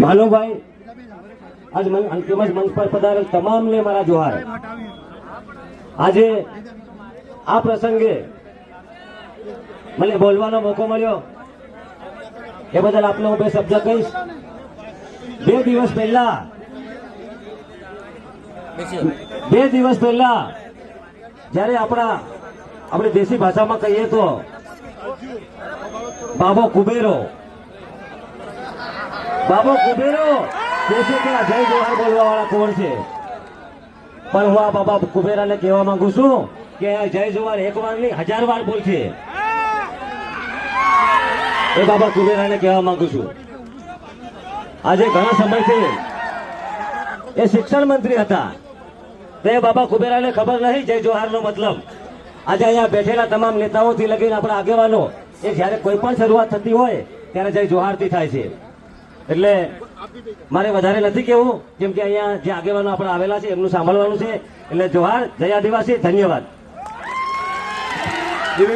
ભાનુભાઈ, આજ મન- મંચ પર પધારેલ તમામને મારા જોહાર. આજે આ પ્રસંગે મને બોલવાનો મોકો મળ્યો. એ બદલ આપને હું બે શબ્દ કહીશ. બે દિવસ પહેલા, બે દિવસ પહેલા જ્યારે આપણા આપણે દેશી ભાષામાં કહીએ તો, બાબો કુબેરો બાબો, કુબેરો! છે કે આ જય જોહાર બોલવા વાળા કોણ છે? પણ હું આ બાબા કુબેરાને કહેવા માંગુ છું કે આ જય જોહાર એક વાર નહીં, હજાર વાર બોલશે. એ બાબા કુબેરાને કહેવા માંગુ છું. આજે ઘણા સમયથી એ શિક્ષણ મંત્રી હતા. તે બાબા કુબેરાને ખબર નહીં, જય જોહારનો મતલબ. આજે અહીંયા બેઠેલા તમામ નેતાઓથી લગીને આપણા આગેવાનો, એ જ્યારે કોઈ પણ શરૂઆત થતી હોય, ત્યારે જય જોહારથી થાય છે. એટલે મારે વધારે નથી કેવું કેમ કે અહીંયા જે આગેવાનો આપણે આવેલા છે, એમનું સાંભળવાનું છે. એટલે જોહાર, જય આદિવાસી, ધન્યવાદ.